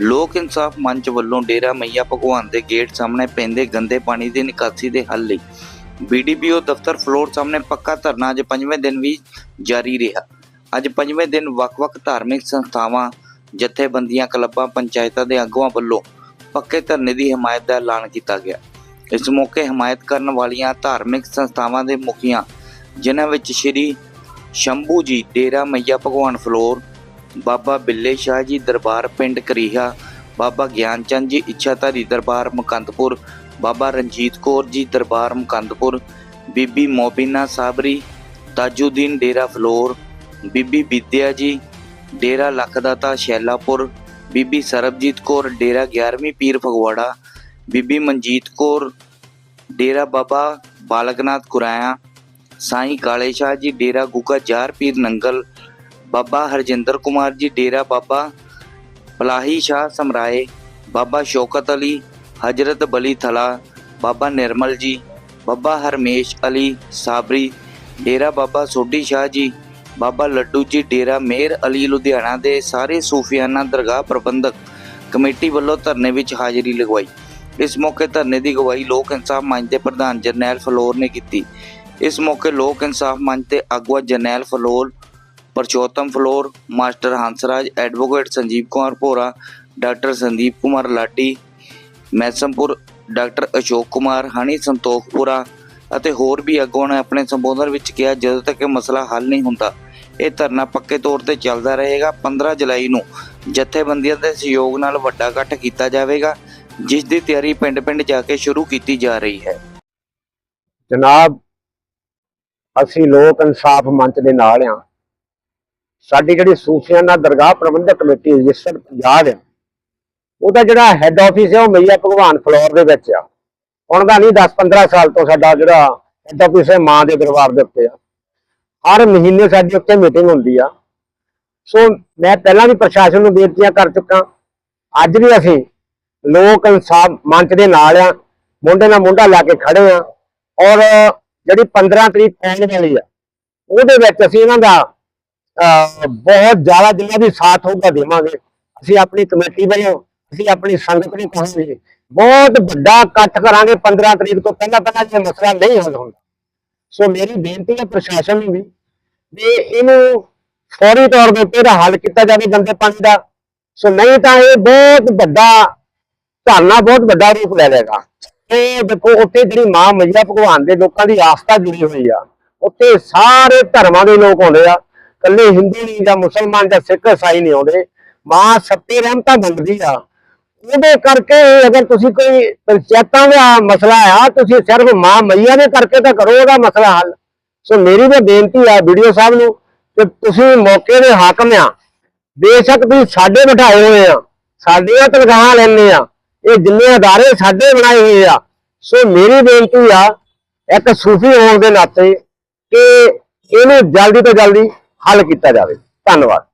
ਲੋਕ ਇਨਸਾਫ ਮੰਚ ਵੱਲੋਂ ਡੇਰਾ ਮਈਆ ਭਗਵਾਨ ਦੇ ਗੇਟ ਸਾਹਮਣੇ ਪੈਂਦੇ ਗੰਦੇ ਪਾਣੀ ਦੀ ਨਿਕਾਸੀ ਦੇ ਹੱਲ ਲਈ। ਬੀਡੀਪੀਓ ਦਫ਼ਤਰ ਫਲੋਰ ਸਾਹਮਣੇ ਪੱਕਾ ਧਰਨਾ ਅੱਜ ਪੰਜਵੇਂ ਦਿਨ ਵੀ ਜਾਰੀ ਰਿਹਾ। ਅੱਜ ਪੰਜਵੇਂ ਦਿਨ ਵੱਖ-ਵੱਖ ਧਾਰਮਿਕ ਸੰਸਥਾਵਾਂ, ਜਥੇਬੰਦੀਆਂ, ਕਲੱਬਾਂ, ਪੰਚਾਇਤਾਂ ਦੇ ਆਗੂਆਂ ਵੱਲੋਂ ਪੱਕੇ ਧਰਨੇ ਦੀ ਹਮਾਇਤ ਦਾ ਐਲਾਨ ਕੀਤਾ ਗਿਆ। ਇਸ ਮੌਕੇ ਹਮਾਇਤ ਕਰਨ ਵਾਲੀਆਂ ਧਾਰਮਿਕ ਸੰਸਥਾਵਾਂ ਦੇ ਮੁਖੀਆਂ, ਜਿਨ੍ਹਾਂ ਵਿੱਚ ਸ਼੍ਰੀ ਸ਼ੰਭੂ ਜੀ, ਡੇਰਾ ਮਈਆ ਭਗਵਾਨ ਫਲੋਰ ਬਾਬਾ ਬਿੱਲੇ ਸ਼ਾਹ ਜੀ ਦਰਬਾਰ ਪਿੰਡ ਕਰੀਹਾ, ਬਾਬਾ ਗਿਆਨ ਚੰਦ ਜੀ ਇੱਛਾਧਾਰੀ ਦਰਬਾਰ ਮੁਕੰਦਪੁਰ, ਬਾਬਾ ਰਣਜੀਤ ਕੌਰ ਜੀ ਦਰਬਾਰ ਮੁਕੰਦਪੁਰ, ਬੀਬੀ ਮੋਬਿਨਾ ਸਾਬਰੀ, ਤਾਜੁਦੀਨ ਡੇਰਾ ਫਲੋਰ, ਬੀਬੀ ਵਿਦਿਆ ਜੀ ਡੇਰਾ ਲਖਦਾਤਾ ਸ਼ੈਲਾਪੁਰ, ਬੀਬੀ ਸਰਬਜੀਤ ਕੌਰ ਡੇਰਾ 11ਵੀਂ ਪੀਰ ਫਗਵਾੜਾ, ਬੀਬੀ ਮਨਜੀਤ ਕੌਰ ਡੇਰਾ ਬਾਬਾ ਬਾਲਕਨਾਥ ਕੁਰਾਇਆ, ਸਾਈਂ ਕਾਲੇ ਸ਼ਾਹ ਜੀ ਡੇਰਾ ਗੁਗਾ ਜਾਰ ਪੀਰ ਨੰਗਲ ਬਾਬਾ ਹਰਜਿੰਦਰ ਕੁਮਾਰ ਜੀ ਡੇਰਾ ਬਾਬਾ ਪਲਾਹੀ ਸ਼ਾਹ ਸਮਰਾਏ, ਬਾਬਾ ਸ਼ੌਕਤ ਅਲੀ, ਹਜਰਤ ਬਲੀ ਥਲਾ, ਬਾਬਾ ਨਿਰਮਲ ਜੀ, ਬਾਬਾ ਹਰਮੇਸ਼ ਅਲੀ ਸਾਬਰੀ, ਡੇਰਾ ਬਾਬਾ ਸੋਢੀ ਸ਼ਾਹ ਜੀ, ਬਾਬਾ ਲੱਡੂ ਜੀ ਡੇਰਾ ਮੇਰ ਅਲੀ ਲੁਧਿਆਣਾ ਦੇ ਸਾਰੇ ਸੂਫੀਆਨਾ ਦਰਗਾਹ ਪ੍ਰਬੰਧਕ ਕਮੇਟੀ ਵੱਲੋਂ ਧਰਨੇ ਵਿੱਚ ਹਾਜ਼ਰੀ ਲਗਵਾਈ। ਇਸ ਮੌਕੇ ਧਰਨੇ ਦੀ ਗਵਾਹੀ ਲੋਕ ਇਨਸਾਫ ਮੰਚ ਦੇ ਪ੍ਰਧਾਨ ਜਰਨੈਲ ਫਲੋਰ ਨੇ ਕੀਤੀ। ਇਸ ਮੌਕੇ ਲੋਕ ਇਨਸਾਫ ਮੰਚ ਦੇ ਆਗੂਆ Jarnail Phalor Parshotam Phalor, master Hansraj, advocate Sanjeev Kumar Bhora, doctor Sandeep Kumar Ladi, Maisampur, doctor Ashok Kumar, Honey Santokhpura ਅਤੇ ਹੋਰ ਵੀ ਆਗੂਆਂ ਨੇ ਆਪਣੇ ਸੰਬੋਧਨ ਵਿੱਚ ਕਿਹਾ, ਜਦੋਂ ਤੱਕ ਇਹ ਮਸਲਾ ਹੱਲ ਨਹੀਂ ਹੁੰਦਾ, ਇਹ ਧਰਨਾ ਪੱਕੇ ਤੌਰ ਤੇ ਚੱਲਦਾ ਰਹੇਗਾ। 15 ਜੁਲਾਈ ਨੂੰ ਜਥੇਬੰਦੀਆਂ ਦੇ ਸਹਿਯੋਗ ਨਾਲ ਵੱਡਾ ਇਕੱਠ ਕੀਤਾ ਜਾਵੇਗਾ, ਜਿਸ ਦੀ ਤਿਆਰੀ ਪਿੰਡ-ਪਿੰਡ ਜਾ ਕੇ ਸ਼ੁਰੂ ਕੀਤੀ ਜਾ ਰਹੀ ਹੈ। ਜਨਾਬ, ਅਸੀਂ ਲੋਕ ਇਨਸਾਫ ਮੰਚ ਦੇ ਨਾਲ ਆ ਸਾਡੀ ਜਿਹੜੀ ਸੂਫੀਆਨਾ ਦਰਗਾਹ ਪ੍ਰਬੰਧਕ ਕਮੇਟੀ ਰਜਿਸਟਰਡ ਪੰਜਾਬ ਆ ਉਹਦਾ ਜਿਹੜਾ ਹੈੱਡ ਆਫਿਸ ਹੈ, ਉਹ ਮਈਆ ਭਗਵਾਨ ਫਲੋਰ ਦੇ ਵਿੱਚ ਆ। ਹੁਣ ਦਾ ਨਹੀਂ 10-15 ਸਾਲ ਤੋਂ ਸਾਡਾ ਜਿਹੜਾ ਹੈੱਡ ਆਫਿਸ ਹੈ ਮਾਂ ਦੇ ਦਰਬਾਰ ਦੇ ਉੱਤੇ ਆ। ਹਰ ਮਹੀਨੇ ਸਾਡੀ ਉੱਤੇ ਮੀਟਿੰਗ ਹੁੰਦੀ ਆ। ਸੋ ਮੈਂ ਪਹਿਲਾਂ ਵੀ ਪ੍ਰਸ਼ਾਸਨ ਨੂੰ ਬੇਨਤੀਆਂ ਕਰ ਚੁੱਕਾ। ਅੱਜ ਵੀ ਅਸੀਂ ਲੋਕ ਇਨਸਾਫ ਮੰਚ ਦੇ ਨਾਲ ਆ, ਮੁੰਡੇ ਨਾਲ ਮੁੰਡਾ ਲਾ ਕੇ ਖੜੇ ਆ। ਔਰ ਜਿਹੜੀ 15 ਤਰੀਕ ਪੈਣ ਵਾਲੀ ਆ, ਉਹਦੇ ਵਿੱਚ ਅਸੀਂ ਇਹਨਾਂ ਦਾ ਬਹੁਤ ਜ਼ਿਆਦਾ ਜਿੰਨਾ ਵੀ ਸਾਥ ਹੋਊਗਾ ਦੇਵਾਂਗੇ। ਅਸੀਂ ਆਪਣੀ ਕਮੇਟੀ ਵੱਲੋਂ, ਅਸੀਂ ਆਪਣੀ ਸੰਗਤ ਨੂੰ ਕਹਾਂਗੇ, ਬਹੁਤ ਵੱਡਾ ਇਕੱਠ ਕਰਾਂਗੇ 15 ਤਰੀਕ ਤੋਂ ਪਹਿਲਾਂ ਪਹਿਲਾਂ ਜੇ ਮਸਲਾ ਨਹੀਂ ਹੱਲ ਹੁੰਦਾ ਸੋ ਮੇਰੀ ਬੇਨਤੀ ਹੈ ਪ੍ਰਸ਼ਾਸਨ ਨੂੰ ਵੀ ਵੀ ਇਹਨੂੰ ਫੌਰੀ ਤੌਰ ਦੇ ਉੱਤੇ ਇਹਦਾ ਹੱਲ ਕੀਤਾ ਜਾਵੇ ਗੰਦੇ ਪਾਣੀ ਦਾ। ਸੋ ਨਹੀਂ ਤਾਂ ਇਹ ਬਹੁਤ ਵੱਡਾ ਧਰਨਾ, ਬਹੁਤ ਵੱਡਾ ਰੂਪ ਲੈ ਲਏਗਾ। ਇਹ ਦੇਖੋ, ਉੱਥੇ ਜਿਹੜੀ ਮਾਂ ਮਈਆ ਭਗਵਾਨ ਦੇ ਲੋਕਾਂ ਦੀ ਆਸਥਾ ਜੁੜੀ ਹੋਈ ਆ, ਉੱਥੇ ਸਾਰੇ ਧਰਮਾਂ ਦੇ ਲੋਕ ਆਉਂਦੇ ਆ। ਕੱਲੇ ਹਿੰਦੂ ਨਹੀਂ ਜਾਂ ਮੁਸਲਮਾਨ ਜਾਂ ਸਿੱਖ ਇਸਾਈ ਨਹੀਂ ਆਉਂਦੇ, ਮਾਂ ਸੱਤੇ ਰਹਿਮਤਾਂ ਦਿੰਦੀ ਆ। ਉਹਦੇ ਕਰਕੇ ਅਗਰ ਤੁਸੀਂ ਕੋਈ ਪੰਚਾਇਤਾਂ ਦਾ ਮਸਲਾ ਆ, ਤੁਸੀਂ ਸਿਰਫ ਮਾਂ ਮਈਆ ਦੇ ਕਰਕੇ ਤਾਂ ਕਰੋ, ਉਹਦਾ ਮਸਲਾ ਹੱਲ। ਸੋ ਮੇਰੀ ਤਾਂ ਬੇਨਤੀ ਆ ਵੀਡੀਓ ਸਾਹਿਬ ਨੂੰ ਕਿ ਤੁਸੀਂ ਮੌਕੇ ਦੇ ਹਾਕਮ ਆ। ਬੇਸ਼ੱਕ ਤੁਸੀਂ ਸਾਡੇ ਬਿਠਾਏ ਹੋਏ ਆ, ਸਾਡੀਆਂ ਤਨਖਾਹਾਂ ਲੈਣੇ ਆ, ਇਹ ਜਿੰਨੇ ਅਦਾਰੇ ਸਾਡੇ ਬਣਾਏ ਹੋਏ ਆ। ਸੋ ਮੇਰੀ ਬੇਨਤੀ ਆ, ਇੱਕ ਸੂਫੀ ਹੋਣ ਦੇ ਨਾਤੇ ਕਿ ਇਹਨੂੰ ਜਲਦੀ ਤੋਂ ਜਲਦੀ ਹੱਲ ਕੀਤਾ ਜਾਵੇ। ਧੰਨਵਾਦ।